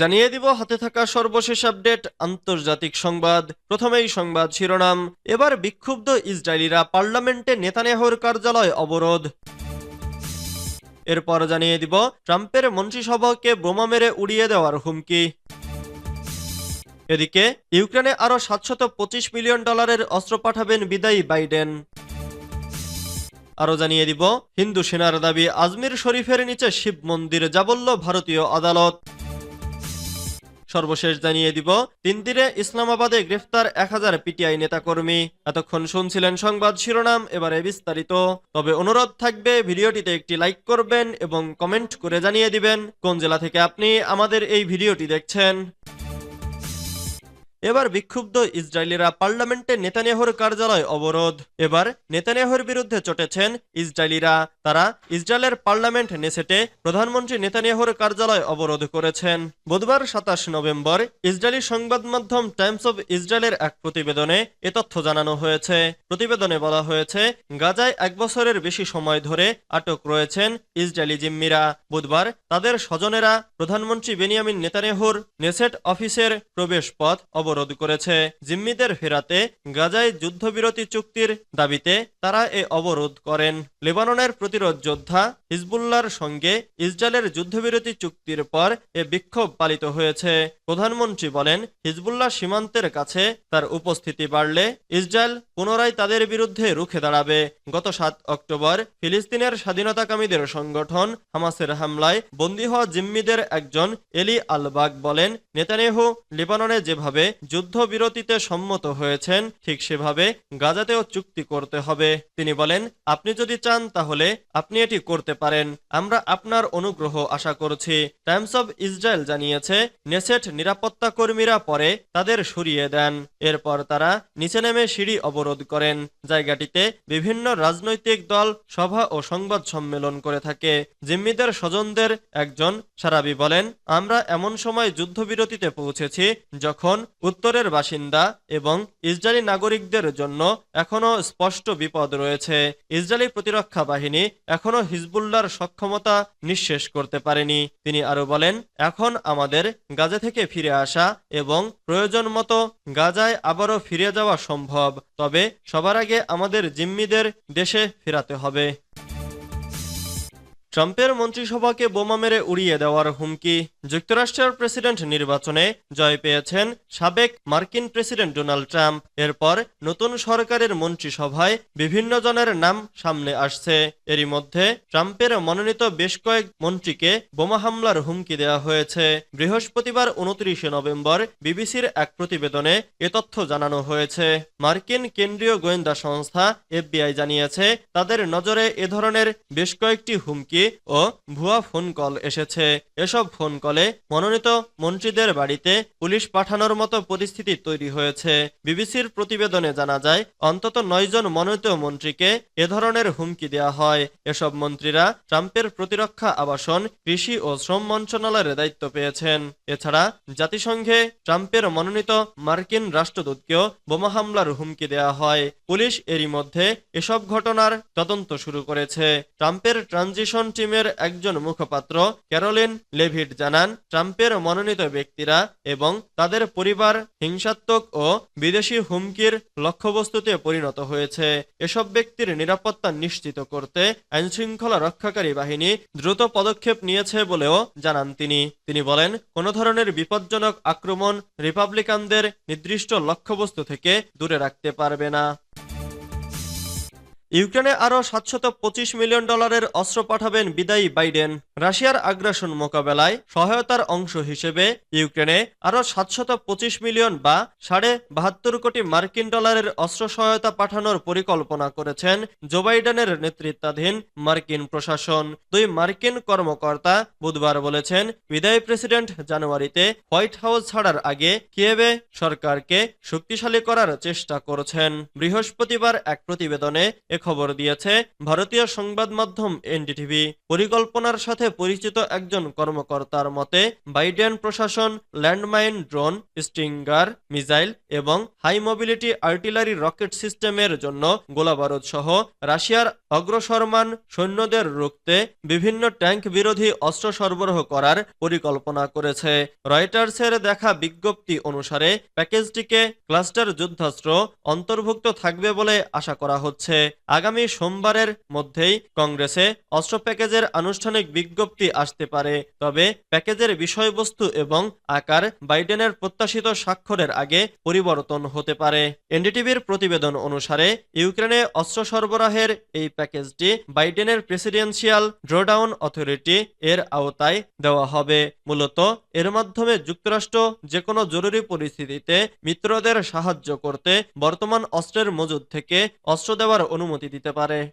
জানিয়ে দিব, হাতে থাকা সর্বশেষ আপডেট, আন্তর্জাতিক সংবাদ। প্রথমেই সংবাদ শিরোনাম। এবার বিক্ষুব্ধ ইসরায়েলিরা পার্লামেন্টে নেতানিয়াহুর কার্যালয় অবরোধ। এরপর জানিয়ে দিব, ট্রাম্পের মন্ত্রিসভাকে বোমা মেরে উড়িয়ে দেওয়ার হুমকি। এদিকে, ইউক্রেনে আরও সাতশত পঁচিশ মিলিয়ন ডলারের অস্ত্র পাঠাবেন বিদায়ী বাইডেন। আরও জানিয়ে দিব, হিন্দু সেনার দাবি, আজমির শরীফের নিচে শিব মন্দির যা বলল ভারতীয় আদালত। সর্বশেষ জানিয়ে দিব তিন দিনে ইসলামাবাদে গ্রেফতার এক হাজার পিটিআই নেতাকর্মী। এতক্ষণ শুনছিলেন সংবাদ শিরোনাম, এবারে বিস্তারিত। তবে অনুরোধ থাকবে, ভিডিওটিতে একটি লাইক করবেন এবং কমেন্ট করে জানিয়ে দিবেন, কোন জেলা থেকে আপনি আমাদের এই ভিডিওটি দেখছেন। এবার বিক্ষুব্ধ ইসরায়েলিরা পার্লামেন্টে নেতানিয়াহুর কার্যালয় অবরোধ। এবার নেতানিয়াহুর বিরুদ্ধে চটেছেন ইসরায়েলিরা। তারা ইসরায়েলের পার্লামেন্ট নেসেটে প্রধানমন্ত্রী নেতানিয়াহুর কার্যালয় অবরোধ করেছেন। বুধবার সাতাশ নভেম্বর ইসরায়েলি সংবাদ মাধ্যম টাইমস অব ইসরায়েলের এক প্রতিবেদনে এ তথ্য জানানো হয়েছে। প্রতিবেদনে বলা হয়েছে, গাজায় এক বছরের বেশি সময় ধরে আটক রয়েছেন ইসরায়েলি জিম্মিরা। বুধবার তাদের স্বজনেরা প্রধানমন্ত্রী বেনিয়ামিন নেতানিয়াহুর নেসেট অফিসের প্রবেশ পথ অবরোধ করেছে। জিম্মিদের ফেরাতে গাজায় যুদ্ধবিরতি চুক্তির দাবিতে তারা এ অবরোধ করেন। লেবাননের প্রতিরোধ যোদ্ধা হিজবুল্লাহর সঙ্গে ইসরায়েলের যুদ্ধবিরতি চুক্তির পর এ বিক্ষোভ পালিত হয়েছে। প্রধানমন্ত্রী বলেন, হিজবুল্লাহ সীমান্তের কাছে তার উপস্থিতি বাড়লে ইসরায়েল পুনরায় তাদের বিরুদ্ধে রুখে দাঁড়াবে। গত সাত অক্টোবর ফিলিস্তিনের স্বাধীনতাকামীদের সংগঠন হামাসের হামলায় বন্দী হওয়া জিম্মিদের একজন এলি আলবাগ বলেন, নেতানিয়াহু লেবাননে যেভাবে যুদ্ধবিরতিতে সম্মত হয়েছেন, ঠিক সেভাবে গাজাতেও চুক্তি করতে হবে। তিনি বলেন, আপনি যদি চান তাহলে আপনি এটি করতে পারেন। আমরা আপনার অনুগ্রহ আশা করছি। টাইমস অব ইসরায়েল জানিয়েছে, নেসেট নিরাপত্তা কর্মীরা পরে তাদের সরিয়ে দেন। এরপর তারা নিচে নেমে সিঁড়ি অবরোধ করেন। জায়গাটিতে বিভিন্ন রাজনৈতিক দল, সভা ও সংবাদ সম্মেলন করে থাকে। জিম্মিদের স্বজনদের একজন সারাবি বলেন, আমরা এমন সময় যুদ্ধবিরতিতে পৌঁছেছি যখন উত্তরের বাসিন্দা এবং ইসরায়েলি নাগরিকদের জন্য এখনও স্পষ্ট বিপদ রয়েছে। ইসরায়েলি প্রতিরক্ষা বাহিনী এখনও হিজবুল্লাহর সক্ষমতা নিঃশেষ করতে পারেনি। তিনি আরও বলেন, এখন আমাদের গাজা থেকে ফিরে আসা এবং প্রয়োজন মতো গাজায় আবারও ফিরে যাওয়া সম্ভব। তবে সবার আগে আমাদের জিম্মিদের দেশে ফেরাতে হবে। ট্রাম্পের মন্ত্রিসভাকে বোমা মেরে উড়িয়ে দেওয়ার হুমকি, যুক্তরাষ্ট্রের প্রেসিডেন্ট নির্বাচনে জয় পেয়েছেন সাবেক মার্কিন প্রেসিডেন্ট ডোনাল্ড ট্রাম্প। এরপর নতুন সরকারের মন্ত্রিসভায় বিভিন্ন জনের নাম সামনে আসছে। এরই মধ্যে ট্রাম্পের মনোনীত বেশ কয়েক মন্ত্রীকে বোমা হামলার হুমকি দেওয়া হয়েছে। বৃহস্পতিবার উনত্রিশে নভেম্বর বিবিসির এক প্রতিবেদনে এ তথ্য জানানো হয়েছে। মার্কিন কেন্দ্রীয় গোয়েন্দা সংস্থা এফবিআই জানিয়েছে, তাদের নজরে এ ধরনের বেশ কয়েকটি হুমকি ও ভুয়া ফোন কল এসেছে। এসব ফোন কলে মনোনীত মন্ত্রীদের বাড়িতে পুলিশ পাঠানোর মতো পরিস্থিতি তৈরি হয়েছে। বিবিসির প্রতিবেদনে জানা যায়, অন্তত নয়জন মনোনীত মন্ত্রীকে এ ধরনের হুমকি দেওয়া হয়। এসব মন্ত্রীরা ট্রাম্পের প্রতিরক্ষা আবাসন, কৃষি ও শ্রম মন্ত্রণালয়ের দায়িত্ব পেয়েছেন। এছাড়া জাতিসংঘে ট্রাম্পের মনোনীত মার্কিন রাষ্ট্রদূতকেও বোমা হামলার হুমকি দেওয়া হয়। পুলিশ এরই মধ্যে এসব ঘটনার তদন্ত শুরু করেছে। ট্রাম্পের ট্রানজিশন টিমের একজন মুখপাত্র ক্যারোলিন লেভিট জানান, ট্রাম্পের মনোনীত ব্যক্তিরা এবং তাদের পরিবার হিংসাত্মক ও বিদেশি হুমকির লক্ষ্যবস্তুতে পরিণত হয়েছে। এসব ব্যক্তির নিরাপত্তা নিশ্চিত করতে আইনশৃঙ্খলা রক্ষাকারী বাহিনী দ্রুত পদক্ষেপ নিয়েছে বলেও জানান তিনি। তিনি বলেন, কোনো ধরনের বিপজ্জনক আক্রমণ রিপাবলিকানদের নির্দিষ্ট লক্ষ্যবস্তু থেকে দূরে রাখতে পারবে না। ইউক্রেনে আরও সাতশত পঁচিশ মিলিয়ন ডলারের অস্ত্র পাঠাবেন বিদায়ী বাইডেন। রাশিয়ার আগ্রাসন মোকাবেলায় সহায়তার অংশ হিসেবে ইউক্রেনে আরও সাতশত পঁচিশ মিলিয়ন বা সাড়ে বাহাত্তর কোটি মার্কিন ডলারের অস্ত্র সহায়তা পাঠানোর পরিকল্পনা করেছেন জো বাইডেনের নেতৃত্বাধীন মার্কিন প্রশাসন। দুই মার্কিন কর্মকর্তা বুধবার বলেছেন, বিদায়ী প্রেসিডেন্ট জানুয়ারিতে হোয়াইট হাউস ছাড়ার আগে কিয়েভে সরকারকে শক্তিশালী করার চেষ্টা করছেন। বৃহস্পতিবার এক প্রতিবেদনে খবর দিয়েছে ভারতীয় সংবাদ মাধ্যম এনডিটিভি। পরিকল্পনার সাথে পরিচিত একজন কর্মকর্তার মতে, বাইডেন প্রশাসন, ল্যান্ডমাইন ড্রোন, স্টিঙ্গার, মিসাইল এবং হাই মোবিলিটি আর্টিলারি রকেট সিস্টেমের জন্য গোলাবারুদ সহ রাশিয়ার অগ্রসরমান সৈন্যদের রুখতে বিভিন্ন ট্যাঙ্ক বিরোধী অস্ত্র সরবরাহ করার পরিকল্পনা করেছে। রয়টার্সের দেখা বিজ্ঞপ্তি অনুসারে, প্যাকেজটিকে ক্লাস্টার যুদ্ধাস্ত্র অন্তর্ভুক্ত থাকবে বলে আশা করা হচ্ছে। আগামী সোমবারের মধ্যেই কংগ্রেসে অস্ত্র প্যাকেজের আনুষ্ঠানিক বিজ্ঞপ্তি আসতে পারে। তবে প্যাকেজের বিষয়বস্তু এবং আকার বাইডেনের প্রত্যাশিত স্বাক্ষরের আগে পরিবর্তন হতে পারে। এনডিটিভির প্রতিবেদন অনুসারে, ইউক্রেনে অস্ত্র সরবরাহের এই প্যাকেজটি বাইডেনের প্রেসিডেন্সিয়াল ড্রোডাউন অথরিটি এর আওতায় দেওয়া হবে। মূলত এর মাধ্যমে যুক্তরাষ্ট্র যে কোনো জরুরি পরিস্থিতিতে মিত্রদের সাহায্য করতে বর্তমান অস্ত্রের মজুদ থেকে অস্ত্র দেওয়ার অনুমতি দিতে পারে।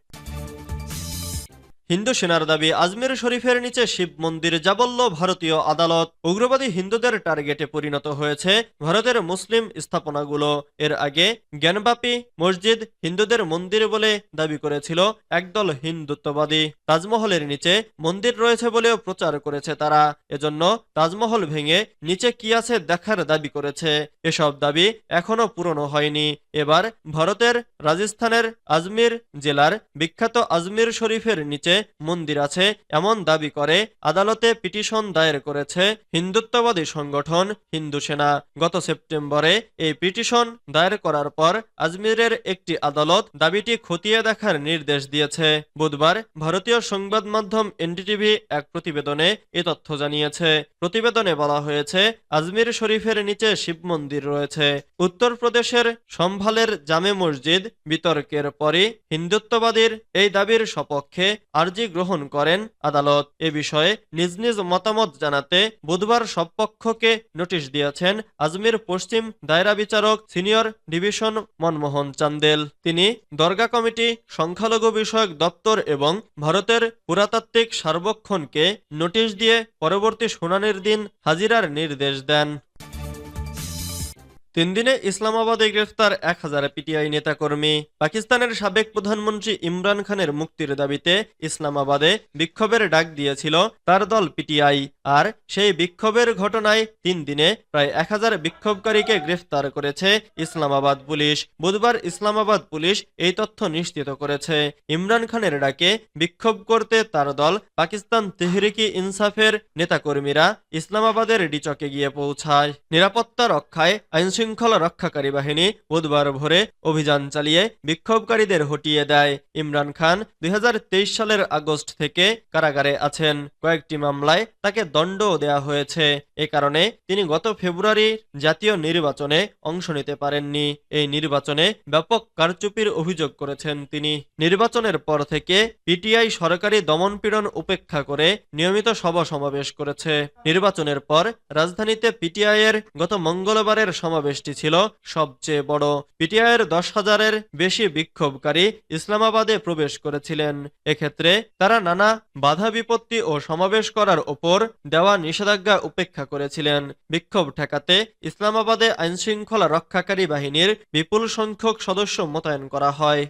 হিন্দু সেনার দাবি, আজমের শরীফের নিচে শিব মন্দির জাবল্য ভারতীয় আদালত। উগ্রবাদী হিন্দুদের টার্গেটে পরিণত হয়েছে ভারতের মুসলিম স্থাপনাগুলো। এর আগে জ্ঞানবাপী মসজিদ হিন্দুদের মন্দির বলে দাবি করেছিল একদল হিন্দুত্ববাদী। তাজমহলের নিচে মন্দির রয়েছে বলেও প্রচার করেছে তারা। এজন্য তাজমহল ভেঙে নিচে কি আছে দেখার দাবি করেছে। এসব দাবি এখনও পূরণ হয়নি। এবার ভারতের রাজস্থানের আজমির জেলার বিখ্যাত আজমির শরীফের নিচে মন্দির আছে। এমন দাবি করে আদালতে পিটিশন দায়ের করেছে হিন্দুত্ববাদী সংগঠন হিন্দু সেনা। গত সেপ্টেম্বরে এই পিটিশন দায়ের করার পর আজমিরের একটি আদালত দাবিটি খতিয়ে দেখার নির্দেশ দিয়েছে। বুধবার ভারতীয় সংবাদ মাধ্যম এনডিটিভি এক প্রতিবেদনে এ তথ্য জানিয়েছে। প্রতিবেদনে বলা হয়েছে, আজমির শরীফের নিচে শিব মন্দির রয়েছে। উত্তরপ্রদেশের সম্ভালের জামে মসজিদ বিতর্কের পরই হিন্দুত্ববাদীর এই দাবির সপক্ষে আর্জি গ্রহণ করেন আদালত। এ বিষয়ে নিজ নিজ মতামত জানাতে বুধবার সব পক্ষকে নোটিশ দিয়েছেন আজমির পশ্চিম দায়রা বিচারক সিনিয়র ডিভিশন মনমোহন চান্দেল। তিনি দরগা কমিটি সংখ্যালঘু বিষয়ক দপ্তর এবং ভারতের পুরাতাত্ত্বিক সার্বক্ষণকে নোটিশ দিয়ে পরবর্তী শুনানির দিন হাজিরার নির্দেশ দেন। তিন দিনে ইসলামাবাদে গ্রেফতার এক হাজার পিটিআই নেতাকর্মী। পাকিস্তানের সাবেক প্রধানমন্ত্রী ইমরান খানের মুক্তির দাবিতে ইসলামাবাদে বিক্ষোভের ডাক দিয়েছিল তার দল পিটিআই। আর সেই বিক্ষোভের ঘটনায় তিন দিনে প্রায় এক হাজার বিক্ষোভকারীকে গ্রেফতার করেছে ইসলামাবাদ পুলিশ। বুধবার ইসলামাবাদ পুলিশ এই তথ্য নিশ্চিত করেছে। ইমরান খানের ডাকে বিক্ষোভ করতে তার দল পাকিস্তান তেহরিকি ইনসাফের নেতাকর্মীরা ইসলামাবাদের ডিচকে গিয়ে পৌঁছায়। নিরাপত্তা রক্ষায় আইনশৃঙ্খলা রক্ষাকারী বাহিনী বুধবার ভোরে অভিযান চালিয়ে বিক্ষোভকারীদের হটিয়ে দেয়। ইমরান খান দুই হাজার তেইশ সালের আগস্ট থেকে কারাগারে আছেন। কয়েকটি মামলায় তাকে দণ্ডও দেয়া হয়েছে। এ কারণে তিনি গত ফেব্রুয়ারি জাতীয় নির্বাচনে অংশ নিতে পারেননি। এই নির্বাচনে ব্যাপক কারচুপির অভিযোগ করেছেন তিনি। নির্বাচনের পর থেকে পিটিআই সরকারি দমনপীড়ন উপেক্ষা করে নিয়মিত সভা সমাবেশ করেছে। নির্বাচনের পর রাজধানীতে পিটিআই এর গত মঙ্গলবারের সমাবেশটি ছিল সবচেয়ে বড়। পিটিআই এর দশ হাজারের বেশি বিক্ষোভকারী ইসলামাবাদে প্রবেশ করেছিলেন। এক্ষেত্রে তারা নানা বাধা বিপত্তি ও সমাবেশ করার ওপর দেওয়া নিষেধাজ্ঞা উপেক্ষা করেছিলেন। বিক্ষোভ ঠেকাতে ইসলামাবাদে আইনশৃঙ্খলা রক্ষাকারী বাহিনীর বিপুল সংখ্যক সদস্য মোতায়েন করা হয়।